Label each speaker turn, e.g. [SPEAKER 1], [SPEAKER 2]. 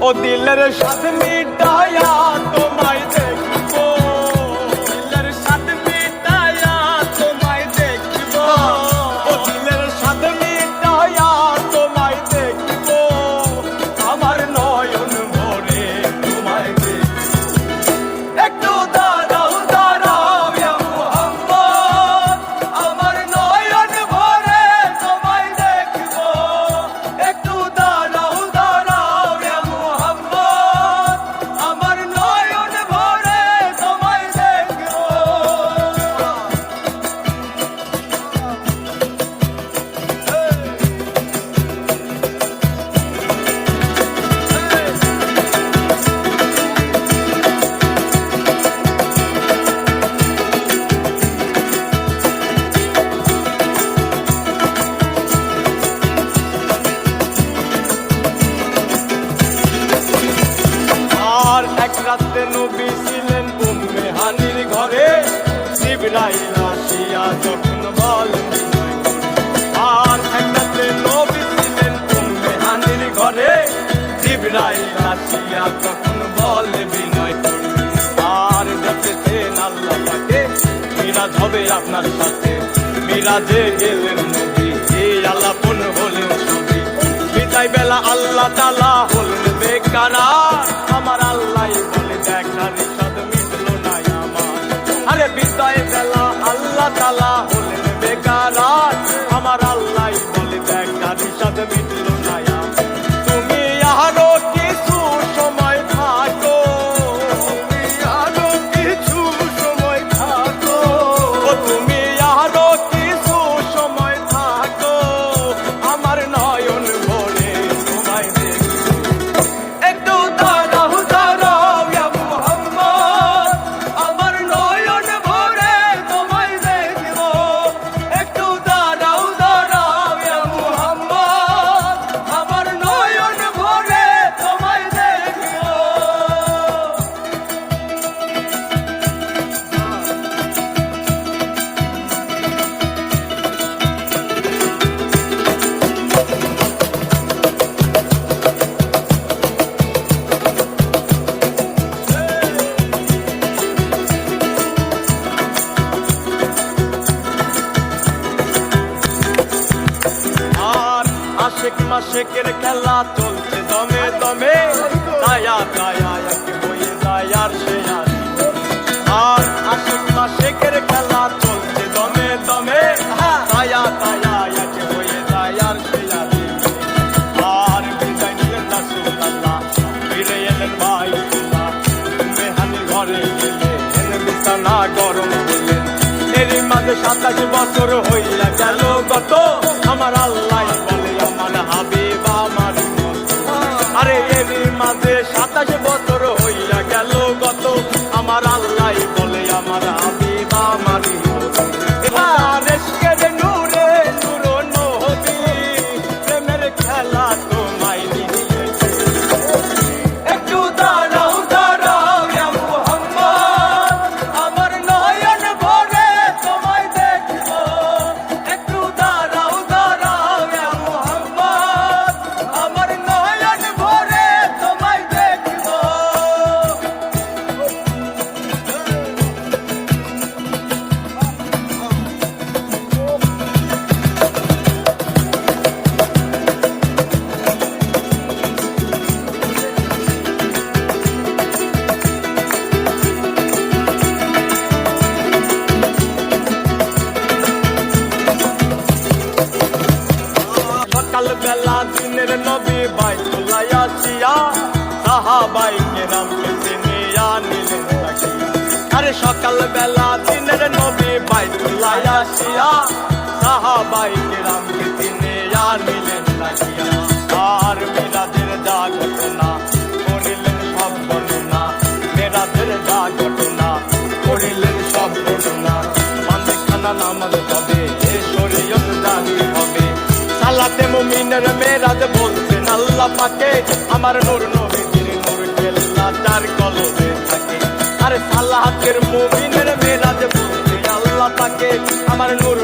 [SPEAKER 1] ও দিলের সাথে মিটায়া তোমায় দেখব নবী ছিলেন উম্মে হানির ঘরে। জিবরাইল আসিয়া যখন বলেন। আর এক রাতে নবী ছিলেন উম্মে হানির ঘরে। জিবরাইল আসিয়া যখন বলে বিনয়। আর দেখেছেন আল্লাহ পাকে মিরাজ হবে আপনার সাথে। মিরাজে গেলেন নবী এই আল্লাপন হলেন সবই বিদায় বেলা আল্লাহ তালা হলেন বেকারা। আশেক মাসেকের খেলা চলছে, দমে দমে। দায়া দায়া, একে বইয়ে দায়ার সে আর আশেক মাসেকের খেলা চলছে, দমে দমে। দায়া দায়া, একে বইয়ে দায়ার সে আর বিদায় নিলেন রাসূলুল্লাহ ফিরে এলেন বাইতুল্লাহ মেহানি ঘরে গেলে এনে বিছানা গরম করলেন এরই মাঝে সাতাশ বছর হইয়া মাঝে সাতাশ বছর দিনের নবী বাইতুল্লাহ আসিয়া সাহাবাই কেরামকে তিনি আনিলেন তাকে আরে সকালবেলা দিনের নবী বাইতুল্লাহ আসিয়া সাহাবাই কেরামকে তিনি নিলেন আল্লাহতে মুমিনের মেয়েরাজ বলছেন আল্লাহ পাকে আমার নুর নবী তিনি নুর খেলা চার কলবে থাকে। আরে সাল্লাহের মুমিনের মেয়েরাজ বলছেন আল্লাহ পাকে আমার নুর